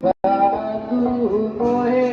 ਸਾਧੂ ਮੋਹੇ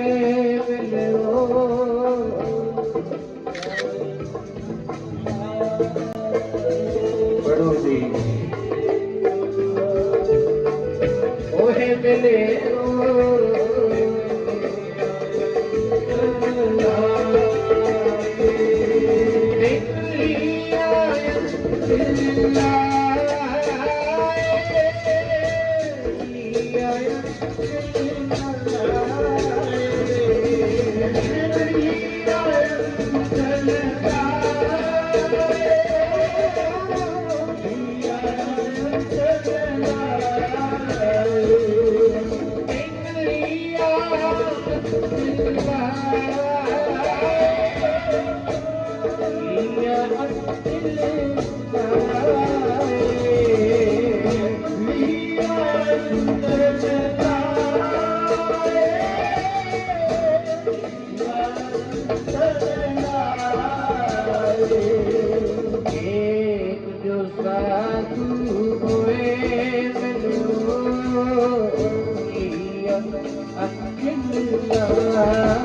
嗯来了来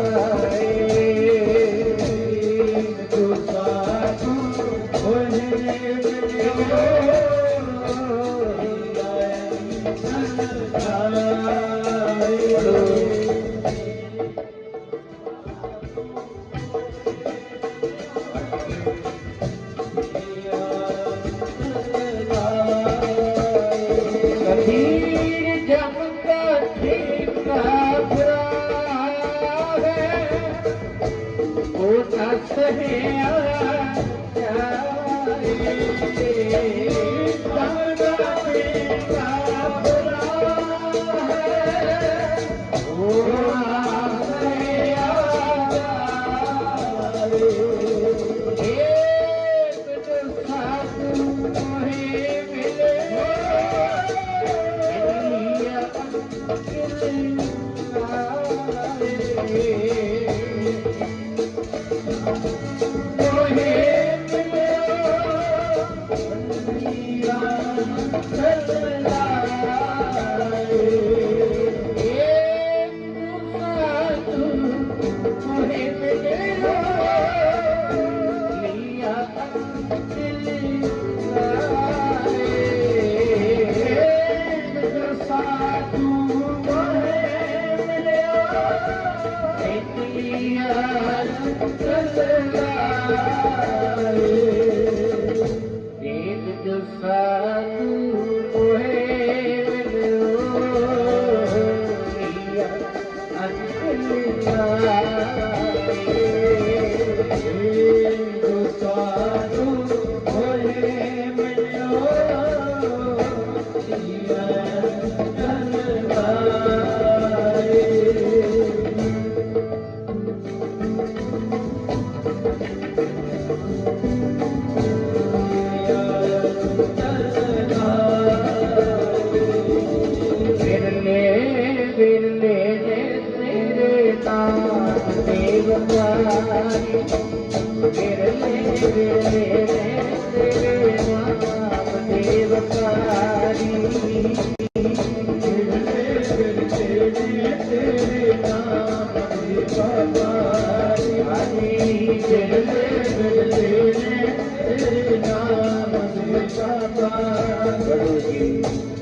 ਪਿਆਰੀ ਵਿਰਲੇ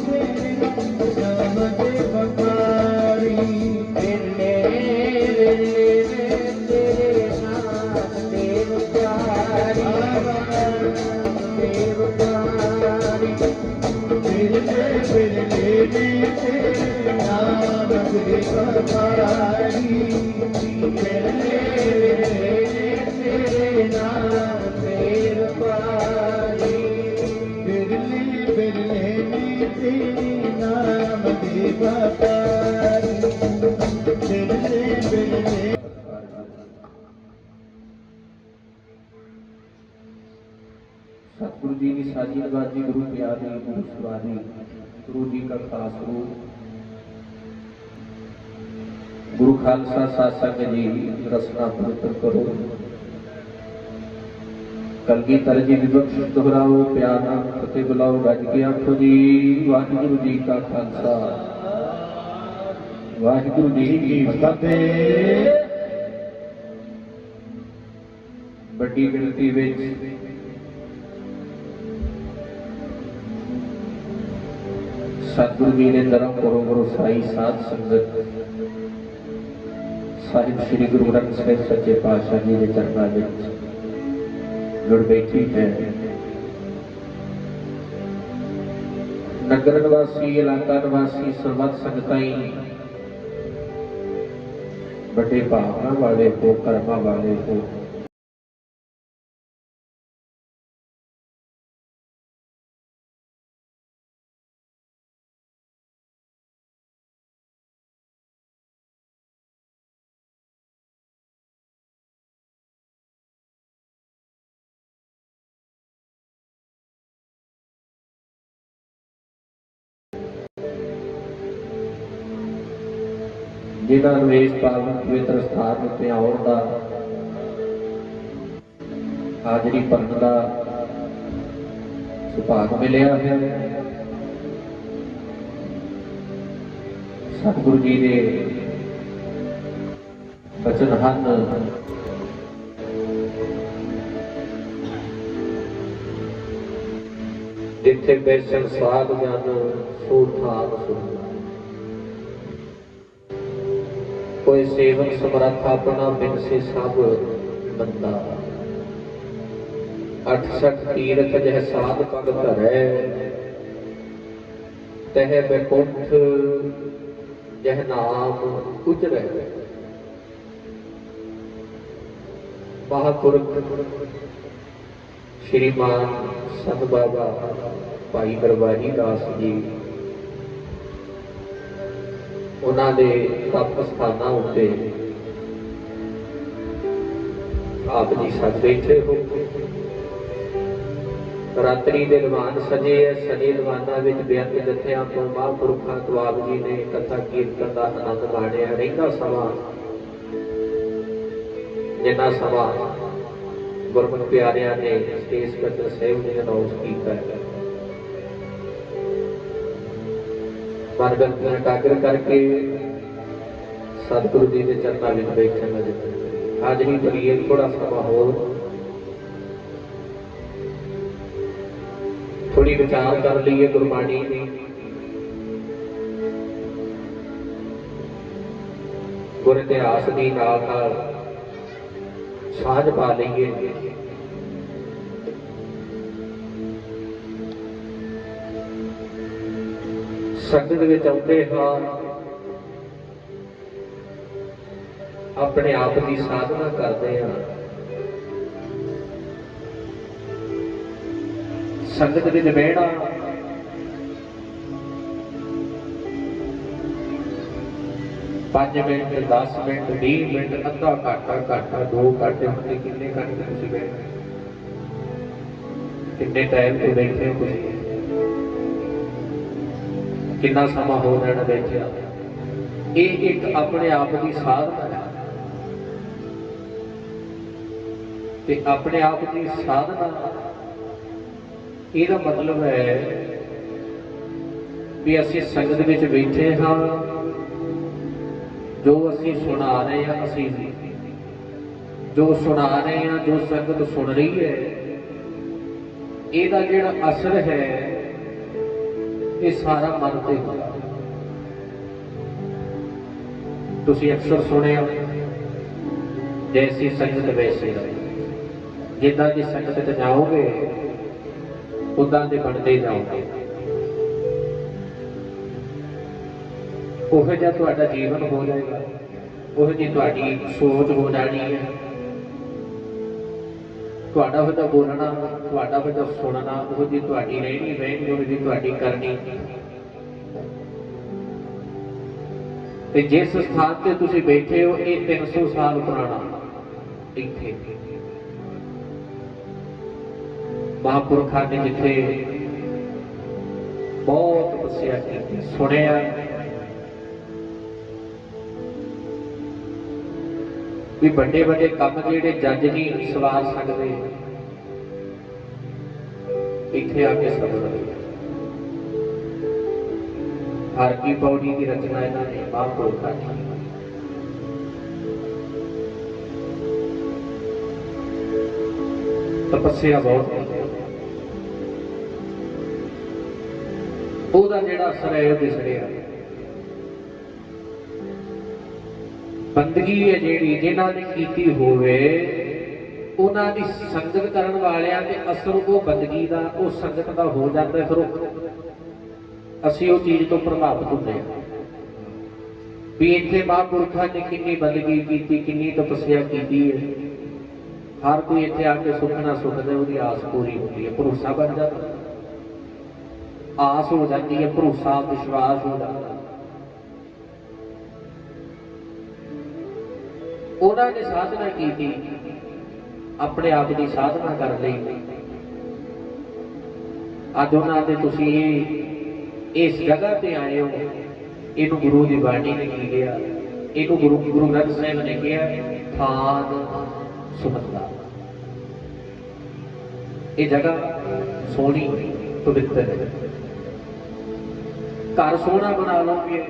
ਦੇ ਬਪਾਰੀ ਬਿਰਲੇ ਬਿਰਲੇ ਨੇ ਤੇਰੇ ਨਾਮ ਦੇ ਬਪਾਰੀ ਬਿਰਲੇ ਬਿਰਲੇ ਨੇ ਤੇਰੇ ਨਾਮ ਦੇ ਬਪਾਰੀ ਬਿਰਲੇ ਬਿਰਲੇ ਸਤਿਗੁਰੂ ਜੀ ਦੀ ਸਾਜੀ ਨਵਾਜੀ ਗੁਰੂ ਖਾਲਸਾ ਸਾਧ ਜੀ ਰਸਨਾ ਪਵਿੱਤਰ ਕਰੋ। ਕਲਗੀ ਤਰਜੀ ਵਿਬਖਸ਼ ਦੁਹਰਾਓ, ਪਿਆਰ ਨਾਲ ਫਤਿਹ ਬੁਲਾਓ ਗੱਜ ਕੇ ਆਖੋ ਜੀ, ਵਾਹਿਗੁਰੂ ਜੀ ਕਾ ਖਾਲਸਾ। ਵਾਹਿਗੁਰੂ ਜੀ ਕੀ ਫਤਿਹ। ਵੱਡੀ ਗਿਣਤੀ ਵਿੱਚ ਸਤਿਗੁਰੂ ਜੀ ਦੇ ਦਰਮ ਕਰੋ ਗੁਰੂ ਸਾਈ ਸਾਧ ਸੰਗਤ ਸਾਹਿਬ ਸ੍ਰੀ ਗੁਰੂ ਗ੍ਰੰਥ ਸਾਹਿਬ ਸੱਚੇ ਪਾਤਸ਼ਾਹ ਜੀ ਦੇ ਚਰਨਾਂ ਵਿੱਚ ਜੁੜ ਬੈਠੀ ਹੈ ਨਗਰ ਨਿਵਾਸੀ ਇਲਾਕਾ ਨਿਵਾਸੀ ਸਰਬੱਤ ਸੰਗਤਾਂ ਹੀ ਵੱਡੇ ਭਾਵਨਾ ਵਾਲੇ ਹੋ ਕਰਮਾਂ ਵਾਲੇ ਹੋ ਜਿਨ੍ਹਾਂ ਨੂੰ ਇਸ ਪਾਵਨ ਪਵਿੱਤਰ ਸਥਾਨ ਉੱਤੇ ਆਉਣ ਦਾ ਹਾਜ਼ਰੀ ਭਰਨ ਦਾ ਸੁਭਾਗ ਮਿਲਿਆ ਹੈ। ਸਤਿਗੁਰੂ ਜੀ ਦੇ ਬਚਨ ਹਨ। ਜਿੱਥੇ ਬੈਸਣ ਸਾਧ ਜਨ ਸੋ ਥਾਨ ਕੋਈ ਸੇਵਕ ਸਮਰੱਥ ਆਪਣਾ ਬਿਨ ਸੇ ਸਭ ਬੰਦਾ। 68 ਤੀਰਥ ਜਹ ਸਾਧ ਪਗ ਧਰੈ। ਤਹ ਬੈਕੁੰਠ ਜਹ ਨਾਮ ਉਜਰੈ ਮਹਾਪੁਰਖ ਸ਼੍ਰੀਮਾਨ ਸੰਤ ਬਾਬਾ ਭਾਈ ਦਰਬਾਰੀ ਦਾਸ ਜੀ ਉਹਨਾਂ ਦੇ ਤਪ ਸਥਾਨਾਂ ਉੱਤੇ ਆਪ ਜੀ ਸੱਜ ਬੈਠੇ ਹੋ ਰਾਤਰੀ ਦੇ ਦੀਵਾਨ ਸਜੇ ਐ, ਸਜੇ ਦੀਵਾਨਾਂ ਵਿੱਚ ਬੇਅੰਤ ਜਥਿਆਂ ਤੋਂ ਮਹਾਂਪੁਰਖਾਂ ਤੋਂ ਆਪ ਜੀ ਨੇ ਕਥਾ ਕੀਰਤਨ ਦਾ ਆਨੰਦ ਮਾਣਿਆ। ਰਹਿੰਦਾ ਸਮਾਂ ਜਿੰਨਾ ਸਮਾਂ ਗੁਰਮੁਖ ਪਿਆਰਿਆਂ ਨੇ ਸਟੇਜ ਕਤਰ ਸਹਿਬ ਨੇ ਅਨਾਉਂਸ ਕੀਤਾ ਹੈ। ਮਨ ਗੰਤਨ ਇਕਾਗਰ ਕਰਕੇ ਸਤਿਗੁਰੂ ਜੀ ਦੇ ਚਰਨਾਂ ਵਿੱਚ ਬੈਠਣ ਲੱਗੇ ਹਾਜ਼ਰੀ ਭਰੀਏ ਥੋੜਾ ਸਮਾਂ ਹੋਰ ਥੋੜੀ ਵਿਚਾਰ ਕਰ ਲਈਏ ਗੁਰਬਾਣੀ ਦੀ ਗੁਰ ਇਤਿਹਾਸ ਦੀ ਨਾਲ ਨਾਲ ਸਾਝ ਸੰਗਤ ਵਿੱਚ ਆਉਂਦੇ ਹਾਂ। ਆਪਣੇ ਆਪ ਦੀ ਸਾਧਨਾ ਕਰਦੇ ਹਾਂ। ਸੰਗਤ ਵਿੱਚ ਬਹਿਣਾ। ਪੰਜ ਮਿੰਟ 10 ਮਿੰਟ 20 ਮਿੰਟ, ਅੱਧਾ ਘੰਟਾ ਘੰਟਾ, ਦੋ ਘੰਟੇ ਹੁੰਦੇ ਕਿੰਨੇ ਘੰਟੇ ਤੁਸੀਂ ਬੈਠੇ ਕਿੰਨੇ ਟਾਈਮ ਤੋਂ ਬੈਠੇ ਹੋ ਤੁਸੀਂ? ਕਿੰਨਾ ਸਮਾਂ ਹੋ ਜਾਣਾ ਬੈਠਿਆ ਇਹ ਇੱਕ ਆਪਣੇ ਆਪ ਦੀ ਸਾਧਨਾ ਹੈ। ਤੇ ਆਪਣੇ ਆਪ ਦੀ ਸਾਧਨਾ ਇਹਦਾ ਮਤਲਬ ਹੈ ਵੀ ਅਸੀਂ ਸੰਗਤ ਵਿੱਚ ਬੈਠੇ ਹਾਂ, ਜੋ ਅਸੀਂ ਸੁਣਾ ਰਹੇ ਹਾਂ ਅਸੀਂ ਜੋ ਸੁਣਾ ਰਹੇ ਹਾਂ, ਜੋ ਸੰਗਤ ਸੁਣ ਰਹੀ ਹੈ, ਇਹਦਾ ਜਿਹੜਾ ਅਸਰ ਹੈ ਇਹ ਸਾਰਾ ਮਨ ਤੇ। ਹੁੰਦਾ ਤੁਸੀਂ ਅਕਸਰ ਸੁਣਿਆ, ਜੈਸੀ ਸੰਗਤ ਵੈਸੀ ਜਿੱਦਾਂ ਦੀ ਸੰਗਤ ਚ ਜਾਓਗੇ, ਉਦਾਂ ਦੇ ਬਣਦੇ ਜਾਓਗੇ। ਉਹ ਜਿਹਾ ਤੁਹਾਡਾ ਜੀਵਨ ਹੋ ਜਾਏਗਾ। ਉਹ ਜਿਹੀ ਤੁਹਾਡੀ ਸੋਚ ਹੋ ਜਾਣੀ ਹੈ। ਤੁਹਾਡਾ ਉਹਦਾ ਬੋਲਣਾ, ਤੁਹਾਡਾ ਉਹਦਾ ਸੁਣਨਾ, ਉਹ ਜਿਹੀ ਤੁਹਾਡੀ ਰਹਿਣੀ ਬਹਿਣੀ ਉਹ ਜਿਹੀ ਤੁਹਾਡੀ ਕਰਨੀ। ਤੇ ਜਿਸ ਸਥਾਨ ਤੇ ਤੁਸੀਂ ਬੈਠੇ ਹੋ, ਇਹ 300 ਸਾਲ ਪੁਰਾਣਾ। ਇੱਥੇ। ਮਹਾਂਪੁਰਖਾਂ ਨੇ ਜਿੱਥੇ ਬਹੁਤ ਤਪੱਸਿਆ ਸੁਣਿਆ ਵੀ ਵੱਡੇ ਵੱਡੇ ਕੰਮ ਜਿਹੜੇ ਜੱਜ ਨਹੀਂ ਸਵਾਰ ਸਕਦੇ ਇੱਥੇ ਆ ਕੇ ਸਬਰ ਹਰ ਕੀ ਪੌੜੀ ਦੀ ਰਚਨਾ ਇਹਨਾਂ ਨੇ ਮਹਾਂਪੁਰਖਾਂ ਨੇ ਤਪੱਸਿਆ ਬਹੁਤ ਕੀਤੀ। ਉਹਦਾ ਜਿਹੜਾ ਅਸਰ ਹੈ, ਉਹ ਦਿਸ ਰਿਹਾ ਬੰਦਗੀ ਹੈ ਜਿਹੜੀ ਜਿਨ੍ਹਾਂ ਨੇ ਕੀਤੀ ਹੋਵੇ, ਉਹਨਾਂ ਦੀ ਸੰਗਤ ਕਰਨ ਵਾਲਿਆਂ ਤੇ ਅਸਰ ਉਹ ਬੰਦਗੀ ਦਾ, ਉਹ ਸੰਗਤ ਦਾ ਹੋ ਜਾਂਦਾ ਫਿਰ ਉਹ ਅਸੀਂ ਉਹ ਚੀਜ਼ ਤੋਂ ਪ੍ਰਭਾਵਿਤ ਹੁੰਦੇ ਹਾਂ। ਵੀ ਇੱਥੇ ਮਹਾਂਪੁਰਖਾਂ ਨੇ ਕਿੰਨੀ ਬੰਦਗੀ ਕੀਤੀ, ਕਿੰਨੀ ਤਪੱਸਿਆ ਕੀਤੀ ਹੈ। ਹਰ ਕੋਈ ਇੱਥੇ ਆ ਕੇ ਸੁਖਣਾ ਸੁਖਦਾ ਉਹਦੀ ਆਸ ਪੂਰੀ ਹੁੰਦੀ ਹੈ। ਭਰੋਸਾ ਬਣ ਜਾਂਦਾ। ਆਸ ਹੋ ਜਾਂਦੀ ਹੈ, ਭਰੋਸਾ, ਵਿਸ਼ਵਾਸ ਹੋ ਜਾਂਦਾ। ਉਹਨਾਂ ਨੇ ਸਾਧਨਾ ਕੀਤੀ, ਆਪਣੇ ਆਪ ਦੀ ਸਾਧਨਾ ਕਰ ਲਈ। ਅੱਜ ਉਹਨਾਂ ਦੇ ਤੁਸੀਂ ਇਸ ਜਗ੍ਹਾ ਤੇ ਆਏ ਹੋ, ਇਹਨੂੰ ਗੁਰੂ ਦੀ ਬਾਣੀ ਨੇ ਕੀ ਕਿਹਾ? ਇਹਨੂੰ ਗੁਰੂ ਗੁਰੂ ਗ੍ਰੰਥ ਸਾਹਿਬ ਨੇ ਕਿਹਾ, ਥਾਨ ਸੁਮੰਦਾ ਇਹ ਜਗ੍ਹਾ ਸੋਹਣੀ, ਪਵਿੱਤਰ ਹੈ। ਘਰ ਸੋਹਣਾ ਬਣਾ ਲਓਗੇ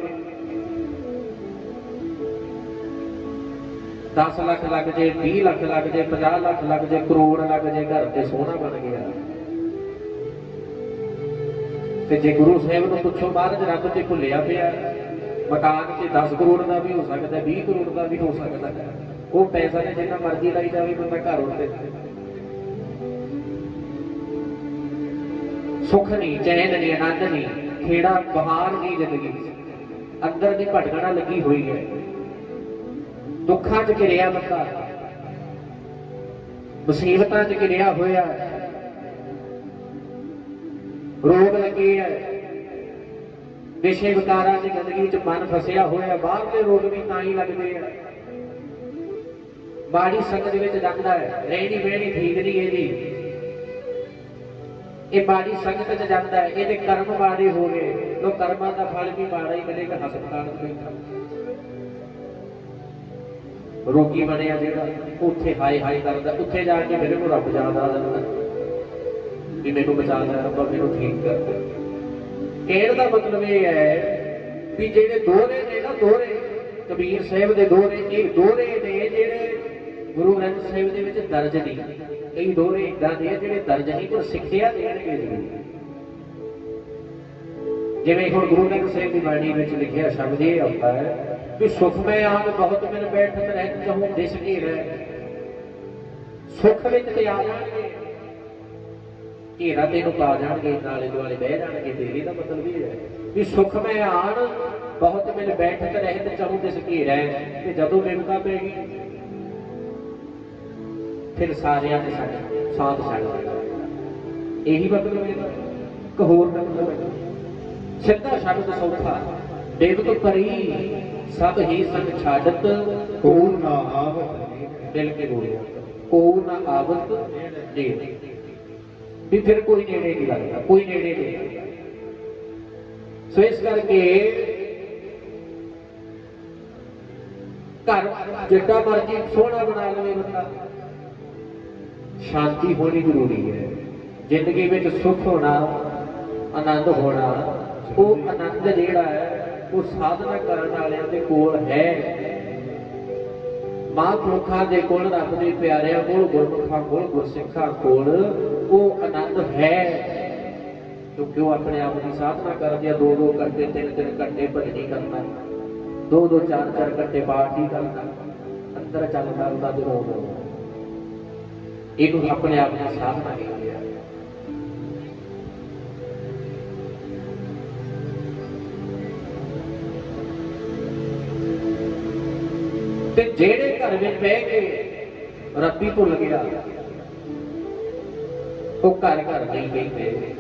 10 ਲੱਖ ਲੱਗ ਜੇ 20 ਲੱਖ ਲੱਗ ਜੇ 50 ਲੱਖ ਲੱਗ ਜੇ, ਕਰੋੜ ਲੱਗ ਜੇ, ਘਰ ਤੇ ਸੋਹਣਾ ਬਣ ਗਿਆ। ਤੇ ਜੇ ਗੁਰੂ ਸਾਹਿਬ ਨੂੰ ਪੁੱਛੋ, ਮਹਾਰਾਜ, ਰੱਬ ਤੇ ਭੁੱਲਿਆ ਪਿਆ ਮਕਾਨ ਤੇ 10 ਕਰੋੜ ਦਾ ਵੀ ਹੋ ਸਕਦਾ 20 ਕਰੋੜ ਦਾ ਵੀ ਹੋ ਸਕਦਾ ਉਹ ਪੈਸਾ ਨੇ ਜਿੰਨਾ ਮਰਜ਼ੀ ਲਾਈ ਜਾਵੇ, ਬੰਦਾ ਘਰ ਉੱਤੇ। ਸੁੱਖ ਨਹੀਂ, ਚੈਨ ਨਹੀਂ, ਆਨੰਦ ਨਹੀਂ, ਖੇੜਾ ਬਹਾਰ ਨਹੀਂ ਜ਼ਿੰਦਗੀ ਅੰਦਰ ਦੀ ਭਟਕਣਾ ਲੱਗੀ ਹੋਈ ਹੈ। ਦੁੱਖਾਂ 'ਚ ਘਿਰਿਆ ਬੰਦਾ ਮੁਸੀਬਤਾਂ 'ਚ ਘਿਰਿਆ ਹੋਇਆ। ਰੋਗ ਲੱਗੇ ਹੈ ਵਿਸ਼ੇ ਵਿਕਾਰਾਂ ਦੀ ਗੰਦਗੀ 'ਚ ਮਨ ਫਸਿਆ ਹੋਇਆ। ਬਾਹਰਲੇ ਰੋਗ ਵੀ ਤਾਂ ਹੀ ਲੱਗਦੇ ਆ। ਬਾੜੀ ਸੰਗਤ ਵਿੱਚ ਜਾਂਦਾ ਹੈ। ਰਹਿਣੀ ਬਹਿਣੀ ਠੀਕ ਨਹੀਂ ਇਹਦੀ। ਇਹ ਬਾੜੀ ਸੰਗਤ 'ਚ ਜਾਂਦਾ ਹੈ। ਇਹਦੇ ਕਰਮ ਮਾੜੇ ਹੋ ਗਏ। ਲੋ ਕਰਮਾਂ ਦਾ ਫਲ ਵੀ ਮਾੜਾ ਹੀ ਮਿਲੇਗਾ ਹਸਪਤਾਲ 'ਚ ਰੋਗੀ ਬਣਿਆ ਜਿਹੜਾ, ਉੱਥੇ ਹਾਏ ਹਾਏ ਕਰਦਾ, ਉੱਥੇ ਜਾ ਕੇ ਮੇਰੇ ਕੋਲ ਰੱਬ ਯਾਦ ਆ ਜਾਂਦਾ। ਵੀ ਮੈਨੂੰ ਬਚਾ ਲੈ ਰੱਬਾ, ਮੈਨੂੰ ਠੀਕ ਕਰ ਕਹਿਣ ਦਾ ਮਤਲਬ ਇਹ ਹੈ ਵੀ ਜਿਹੜੇ ਦੋਹਰੇ ਨੇ ਨਾ, ਦੋਹਰੇ, ਕਬੀਰ ਸਾਹਿਬ ਦੇ ਦੋਹਰੇ, ਇਹ ਦੋਹਰੇ ਨੇ ਜਿਹੜੇ ਗੁਰੂ ਗ੍ਰੰਥ ਸਾਹਿਬ ਦੇ ਵਿੱਚ ਦਰਜ ਨਹੀਂ। ਕਈ ਦੋਹਰੇ ਇਦਾਂ ਦੇ ਜਿਹੜੇ ਦਰਜ ਨਹੀਂ, ਪਰ ਸਿੱਖਿਆ ਦੇਣਗੇ ਜ਼ਰੂਰ। ਜਿਵੇਂ ਹੁਣ ਗੁਰੂ ਨਾਨਕ ਸਾਹਿਬ ਦੀ ਬਾਣੀ ਵਿੱਚ ਲਿਖਿਆ ਸ਼ਬਦ ਇਹ ਆਉਂਦਾ ਹੈ ਕਿ ਸੁਖ ਮੈਂ ਆਨ ਬਹੁਤ ਮਿਲ ਬੈਠਤ ਰਹਿਤ ਚਾਹੂੰ, ਦਿਸ ਕੀ ਰਹਿ। ਵਿੱਚ ਤੇ ਆ ਜਾਣਗੇ। ਘੇਰਾ ਤੈਨੂੰ ਪਾ ਜਾਣਗੇ, ਨਾਲੇ ਦੁਆਲੇ ਬਹਿ ਜਾਣਗੇ ਤੇਰੀ ਦਾ ਮਤਲਬ ਇਹ ਹੈ ਵੀ ਸੁਖ ਮੈਂ ਆਨ ਬਹੁਤ ਮਿਲ ਬੈਠਤ ਰਹਿਤ ਚਾਹੂੰ, ਦਿਸ ਕੀ ਤੇ ਜਦੋਂ ਵਿਮਕਾ ਪੈ ਗਈ, ਫਿਰ ਸਾਰਿਆਂ ਨੇ ਸਾਡੇ ਸਾਥ ਛੱਡ ਇਹੀ ਮਤਲਬ ਇਹਦਾ। ਕਿ ਹੋਰ ਮਤਲਬ ਸਿੱਧਾ ਛੱਡ ਸੌਖਾ। ਦੇਵ ਤੋਂ ਪਰੀ ਸਭ ਹੀ ਸੰਗ ਛਾੜਤ ਕੋ ਨਾ ਆਵਤ ਦਿਲ ਕੇ ਬੋਲਿਆ ਕੋ ਨਾ ਆਵਤ ਦੇ ਵੀ ਫਿਰ ਕੋਈ ਨੇੜੇ ਨਹੀਂ ਲੱਗਦਾ ਕੋਈ ਨੇੜੇ ਨਹੀਂ। ਸੋ ਇਸ ਕਰਕੇ ਘਰ ਜਿੱਡਾ ਮਰਜ਼ੀ ਸੋਹਣਾ ਬਣਾ ਲਵੇ ਬੰਦਾ। ਸ਼ਾਂਤੀ ਹੋਣੀ ਜ਼ਰੂਰੀ ਹੈ। ਜ਼ਿੰਦਗੀ ਵਿੱਚ ਸੁੱਖ ਹੋਣਾ ਆਨੰਦ ਹੋਣਾ ਉਹ ਆਨੰਦ ਜਿਹੜਾ ਹੈ ਉਹ ਸਾਧਨਾ ਕਰਨ ਵਾਲਿਆਂ ਦੇ ਕੋਲ ਹੈ। ਮਹਾਂਪੁਰਖਾਂ ਦੇ ਕੋਲ ਰੱਬ ਦੇ ਪਿਆਰਿਆਂ ਕੋਲ, ਗੁਰਮੁਖਾਂ ਕੋਲ, ਗੁਰਸਿੱਖਾਂ ਕੋਲ ਉਹ ਆਨੰਦ ਹੈ। ਕਿਉਂਕਿ ਉਹ ਆਪਣੇ ਆਪ ਦੀ ਸਾਧਨਾ ਕਰਦੇ ਆ? ਦੋ ਦੋ ਘੰਟੇ ਤਿੰਨ ਤਿੰਨ ਘੰਟੇ ਭਜਨੀ ਕਰਨਾ। ਦੋ ਦੋ ਚਾਰ ਚਾਰ ਘੰਟੇ ਪਾਠ ਹੀ ਕਰਨਾ। ਅੰਦਰ ਚੱਲਦਾ ਉਹਦਾ ਦਿਨੋਂ ਇਹਨੂੰ ਆਪਣੇ ਆਪ ਦੀ ਸਾਧਨਾ ਕਹਿੰਦੇ ਆ। ਜਿਹੜੇ ਘਰ ਵਿੱਚ ਬਹਿ ਕੇ ਰੱਬੀ ਭੁੱਲ ਗਿਆ, ਉਹ ਘਰ ਘਰ ਨਹੀਂ ਕਹਿੰਦੇ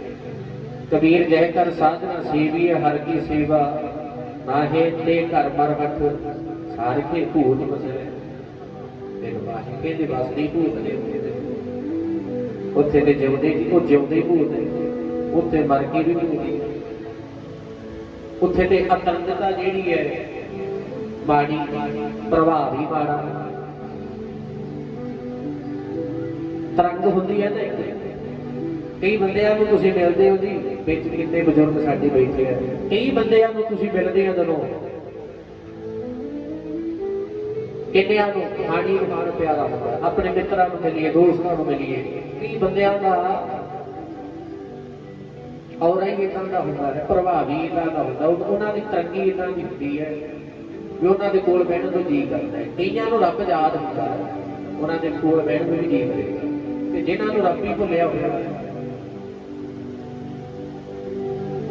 ਕਬੀਰ ਜੈ ਕਰ ਸਾਧਨਾ ਸੇਵੀ ਹਰ ਕੀ ਸੇਵਾ ਨਾਹੇ ਤੇ ਘਰ ਮਰਹਟ ਸਾਰ ਭੂਤ ਬਸਰੇ ਤੇ ਬਾਹੀ ਕਹਿੰਦੇ, ਬਸ ਭੂਤ ਨੇ ਉੱਥੇ ਤੇ। ਜਿਉਂਦੇ ਉਹ ਜਿਉਂਦੇ ਭੂਤ ਨੇ। ਉੱਥੇ ਮਰ ਕੇ ਵੀ ਨਹੀਂ ਹੁੰਦੀ ਉੱਥੇ ਤੇ ਅਤਰੰਗਤਾ ਜਿਹੜੀ ਹੈ, ਬਾਣੀ ਪ੍ਰਭਾਵ ਹੀ ਮਾੜਾ ਤਰੰਗ ਹੁੰਦੀ ਹੈ ਨਾ ਕਈ ਬੰਦਿਆਂ ਨੂੰ ਤੁਸੀਂ ਮਿਲਦੇ ਹੋ ਜੀ, ਵਿੱਚ ਕਿੰਨੇ ਬਜ਼ੁਰਗ ਸਾਡੇ ਬੈਠੇ ਆ। ਕਈ ਬੰਦਿਆਂ ਨੂੰ ਤੁਸੀਂ ਮਿਲਦੇ ਆ ਜਦੋਂ ਕਿੰਨਿਆਂ ਨੂੰ ਹਾੜੀ ਮਾਰ ਪਿਆਰਾ ਹੁੰਦਾ ਆਪਣੇ ਮਿੱਤਰਾਂ ਨੂੰ ਮਿਲੀਏ, ਦੋਸਤਾਂ ਨੂੰ ਮਿਲੀਏ, ਕਈ ਬੰਦਿਆਂ ਦਾ ਔਰ ਹੀ ਇਦਾਂ ਦਾ ਹੁੰਦਾ ਹੈ, ਪ੍ਰਭਾਵੀ ਇਦਾਂ ਦਾ ਹੁੰਦਾ ਉਹਨਾਂ ਦੀ ਤਰੰਗੀ ਇਦਾਂ ਦੀ ਹੁੰਦੀ ਹੈ। ਵੀ ਉਹਨਾਂ ਦੇ ਕੋਲ ਬਹਿਣ ਨੂੰ ਜੀ ਕਰਦਾ ਹੈ। ਕਈਆਂ ਨੂੰ ਰੱਬ ਯਾਦ ਹੁੰਦਾ ਹੈ ਉਹਨਾਂ ਦੇ ਕੋਲ ਬਹਿਣ ਨੂੰ ਵੀ ਜੀ ਕਰੇਗਾ ਤੇ ਜਿਨ੍ਹਾਂ ਨੂੰ ਰੱਬ ਹੀ ਭੁੱਲਿਆ ਹੋਇਆ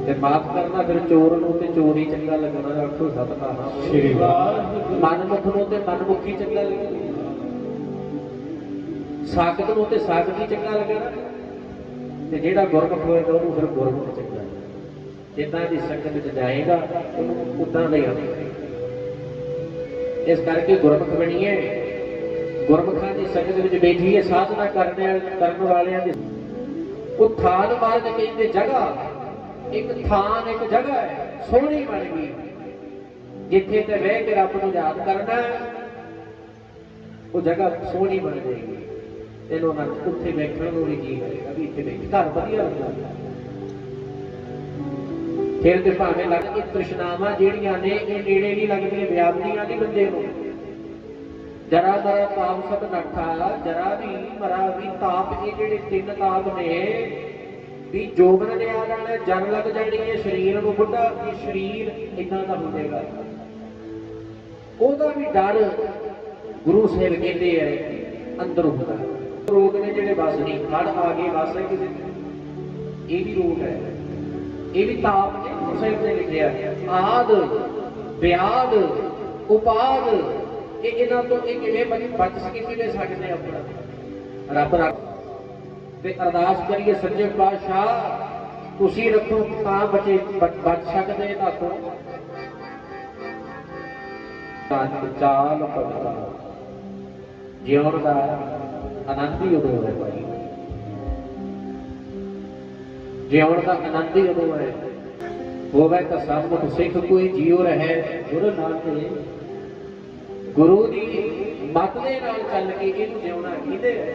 ਤੇ ਮਾਫ ਕਰਨਾ ਫਿਰ ਚੋਰ ਨੂੰ ਤੇ ਚੋਰੀ ਚੰਗਾ ਲੱਗਣਾ ਆਖੋ ਸਤਨਾਮ ਸ਼੍ਰੀ ਵਾਹਿਗੁਰੂ। ਮਨਮੁਖ ਨੂੰ ਤੇ ਮਨਮੁਖੀ ਚੰਗਾ ਲੱਗਣਾ। ਸਾਖਤ ਨੂੰ ਤੇ ਸਾਖਤ ਹੀ ਚੰਗਾ ਲੱਗਣਾ। ਤੇ ਜਿਹੜਾ ਗੁਰਮੁਖ ਹੋਏਗਾ ਉਹਨੂੰ ਫਿਰ ਗੁਰਮੁਖ ਚੰਗਾ। ਜਿੱਦਾਂ ਦੀ ਸੰਗਤ ਵਿੱਚ ਜਾਏਗਾ ਉਹਨੂੰ ਉਦਾਂ ਦਾ ਹੀ ਆਵੇਗਾ ਇਸ ਕਰਕੇ ਗੁਰਮੁਖ ਬਣੀਏ। ਗੁਰਮੁਖਾਂ ਦੀ ਸੰਗਤ ਵਿੱਚ ਬੈਠੀਏ ਸਾਧਨਾ ਕਰਨ ਕਰਨ ਵਾਲਿਆਂ ਦੀ। ਉਹ ਥਾਨ ਮਾਰਗ ਕਹਿੰਦੇ ਜਗ੍ਹਾ ਇੱਕ ਥਾਨ, ਇੱਕ ਜਗ੍ਹਾ ਹੈ, ਸੋਹਣੀ ਬਣ ਗਈ। ਜਿੱਥੇ ਤੇ ਬਹਿ ਕੇ ਰੱਬ ਨੂੰ ਯਾਦ ਕਰਨਾ ਉਹ ਜਗ੍ਹਾ ਸੋਹਣੀ ਬਣ ਜਾਏਗੀ। ਇਹਨੂੰ ਨਾ ਉੱਥੇ ਬੈਠਣ ਨੂੰ ਵੀ ਜੀ ਕਰੇਗਾ, ਵੀ ਇੱਥੇ ਬੈਠ ਘਰ ਵਧੀਆ ਲੱਗਦਾ ਫਿਰ ਤੇ ਭਾਵੇਂ ਲੱਗ ਇਹ ਤ੍ਰਿਸ਼ਨਾਵਾਂ ਜਿਹੜੀਆਂ ਨੇ, ਇਹ ਨੇੜੇ ਨਹੀਂ ਲੱਗਦੀਆਂ ਵਿਆਪਦੀਆਂ ਨਹੀਂ ਬੰਦੇ ਨੂੰ। ਜਰਾ ਜਰਾ ਤਾਪ ਸਭ ਨੱਠਾ, ਜਰਾ ਵੀ ਮਰਾ ਵੀ ਤਾਪ, ਇਹ ਜਿਹੜੇ ਤਿੰਨ ਤਾਪ ਨੇ, ਵੀ ਜੋਬਨ ਨੇ ਆ ਜਾਣਾ ਜਨ ਲੱਗ ਜਾਣੀ ਹੈ ਸਰੀਰ ਨੂੰ ਬੁੱਢਾ ਇਹ ਸਰੀਰ ਇਦਾਂ ਦਾ ਹੋ ਜਾਏਗਾ ਉਹਦਾ ਵੀ ਡਰ ਗੁਰੂ ਸਾਹਿਬ ਕਹਿੰਦੇ ਐ ਅੰਦਰ ਹੁੰਦਾ। ਰੋਗ ਨੇ ਜਿਹੜੇ ਬਸ ਨਹੀਂ, ਖੜ ਆ ਗਏ ਬਸ ਕਿਸੇ ਇਹ ਵੀ ਰੋਗ ਹੈ। ਇਹ ਵੀ ਤਾਪ ਨੇ ਗੁਰੂ ਸਾਹਿਬ ਨੇ ਲਿਖਿਆ ਆਦ, ਵਿਆਦ, ਉਪਾਦ, ਇਹ ਇਹਨਾਂ ਤੋਂ ਇਹ ਕਿਵੇਂ ਬਚ ਬਚ ਕਿਵੇਂ ਸਕਦੇ ਆਪਣਾ? ਰੱਬ ਰੱਖ ਤੇ ਅਰਦਾਸ ਕਰੀਏ ਸੱਚੇ ਪਾਤਸ਼ਾਹ, ਤੁਸੀਂ ਰੱਖੋ, ਤਾਂ ਬਚੇ ਬਚ ਸਕਦੇ ਨਾ ਤੋਂ ਚਾਲ ਪੜਦਾ ਜਿਉਣ ਦਾ ਆਨੰਦ ਹੀ ਉਦੋਂ ਹੈ ਜਿਉਣ ਦਾ ਆਨੰਦ ਹੀ ਉਦੋਂ ਹੈ ਹੋਵੇ ਤਾਂ ਸਤਿਗੁਰ ਸਿੱਖ ਕੋਈ ਜੀਉ ਰਹੇ, ਗੁਰੂ ਨਾਨਕ ਗੁਰੂ ਦੀ ਮਤ ਦੇ ਨਾਲ ਚੱਲ ਕੇ ਇਹਨੂੰ ਜਿਉਣਾ ਕਿਹਦੇ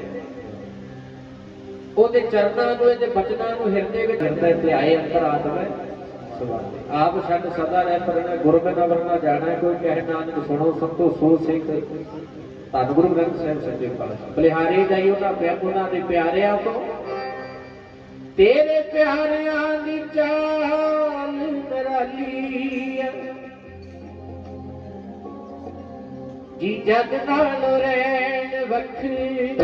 ਉਹਦੇ ਚਰਨਾਂ ਨੂੰ, ਇਹਦੇ ਬਚਨਾਂ ਨੂੰ, ਹਿਰਦੇ ਵਿੱਚ ਹਿਰਦੇ ਤੇ ਆਏ ਅੰਤਰ ਆਤਮੈ ਸਵਾਲੇ ਆਪ ਛੱਡ ਸਦਾ ਰਹਿ ਪਰਣਾ ਗੁਰਮਤਿ ਨਗਰ ਨਾ ਜਾਣਾ ਕੋਈ ਕਹਿ ਨਾਨਕ ਸੁਣੋ ਸੰਤੋ ਸੋ ਸਿੱਖ। ਧੰਨ ਗੁਰੂ ਗ੍ਰੰਥ ਸਾਹਿਬ ਸੱਚੇ ਪਾਤਸ਼ਾਹ। ਬਲਿਹਾਰੇ ਜਾਈ ਉਹਨਾਂ ਪਿਆ ਉਹਨਾਂ ਦੇ ਪਿਆਰਿਆਂ ਤੋਂ ਤੇਰੇ ਪਿਆਰਿਆਂ ਦੀ ਚਾਲ ਨਰਾਲੀ ਜੀ ਜਗ ਨਾਲ ਰਹਿਣ ਵੱਖਰੇ